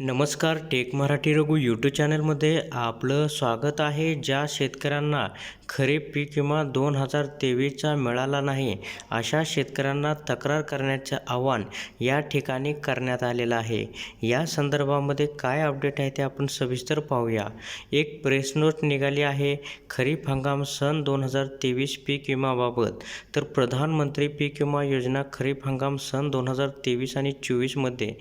नमस्कार take Marathi Raghu YouTube चॅनलमध्ये आपलं स्वागत आहे. ज्या शेतकऱ्यांना खरीप पीक विमा दोन हजार तेवीसचा मिळाला नाही अशा शेतकऱ्यांना तक्रार करण्याचे आवाहन या ठिकाणी करण्यात आलेलं आहे. या संदर्भामध्ये काय अपडेट आहे ते आपण सविस्तर पाहूया. एक प्रेस नोट निघाली आहे खरीप हंगाम सन दोन हजार तेवीस पीक विमाबाबत. तर प्रधानमंत्री पीक विमा योजना खरीप हंगाम सन दोन हजार तेवीस आणि चोवीसमध्ये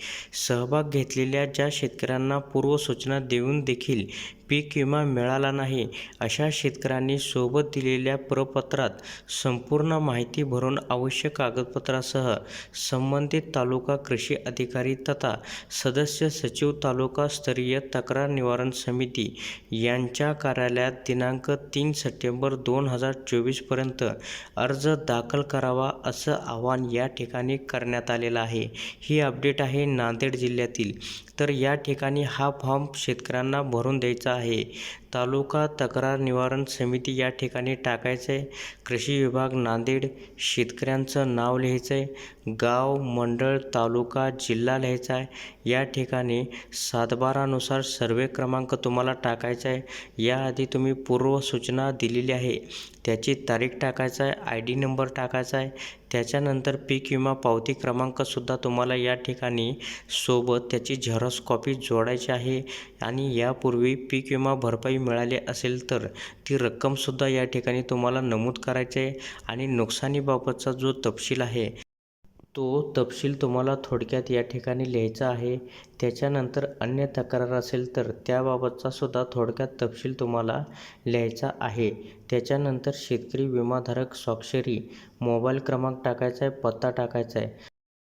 सहभाग घेतलेल्या ज्या शेतकऱ्यांना पूर्वसूचना देऊन देखील पीक विमा मिळाला नाही अशा शेतकऱ्यांनी सोबत दिलेल्या प्रपत्रात संपूर्ण माहिती भरून आवश्यक कागदपत्रासह संबंधित तालुका कृषी अधिकारी तथा सदस्य सचिव तालुका स्तरीय तक्रार निवारण समिती यांच्या कार्यालयात दिनांक तीन सप्टेंबर दोन हजार चोवीसपर्यंत अर्ज दाखल करावा असं आवाहन या ठिकाणी करण्यात आलेलं आहे. ही अपडेट आहे नांदेड जिल्ह्यातील. तर या ठिकाणी हा फॉर्म शेतकऱ्यांना भरून द्यायचा आहे. तालुका तक्रार निवारण समिती या ठिकाणी टाकायचं. आहे कृषी विभाग नांदेड शेतकऱ्यांचं नाव लिहायचं आहे गाव मंडळ तालुका जिल्हा लिहायचा आहे. या ठिकाणी सातबारानुसार सर्वे क्रमांक तुम्हाला टाकायचा आहे. याआधी तुम्ही पूर्वसूचना दिलेली आहे. त्याची तारीख टाकायचा आहे आय डी नंबर टाकायचा आहे. त्याच्यानंतर पीक विमा पावती क्रमांकसुद्धा तुम्हाला या ठिकाणी सोबत त्याची झेरॉक्स कॉपी जोडायची आहे. आणि यापूर्वी पीक विमा भरपाई मिळाली असेल तर ती रक्कमसुद्धा या ठिकाणी तुम्हाला नमूद करायची आहे. आणि नुकसानीबाबतचा जो तपशील आहे तो तपशील तुम्हाला थोडक्यात या ठिकाणी लिहायचा आहे. त्याच्यानंतर अन्य तक्रार असेल तर त्याबाबतचा सुद्धा थोडक्यात तपशील तुम्हाला लिहायचा आहे. त्याच्यानंतर शेतकरी विमाधारक स्वाक्षरी मोबाईल क्रमांक टाकायचा आहे पत्ता टाकायचा आहे.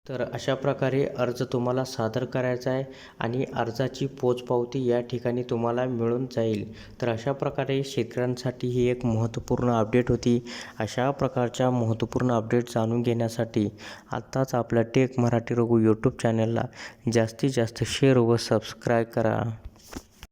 तर अशा प्रकारे अर्ज तुम्हाला सादर करायचा आहे आणि अर्जाची पोचपावती या ठिकाणी तुम्हाला मिळून जाईल. तर अशा प्रकारे शेतकऱ्यांसाठी ही एक महत्त्वपूर्ण अपडेट होती. अशा प्रकारच्या महत्त्वपूर्ण अपडेट जाणून घेण्यासाठी आत्ताच आपल्या टेक मराठी रघु यूट्यूब चॅनलला जास्तीत जास्त शेअर व सबस्क्राईब करा.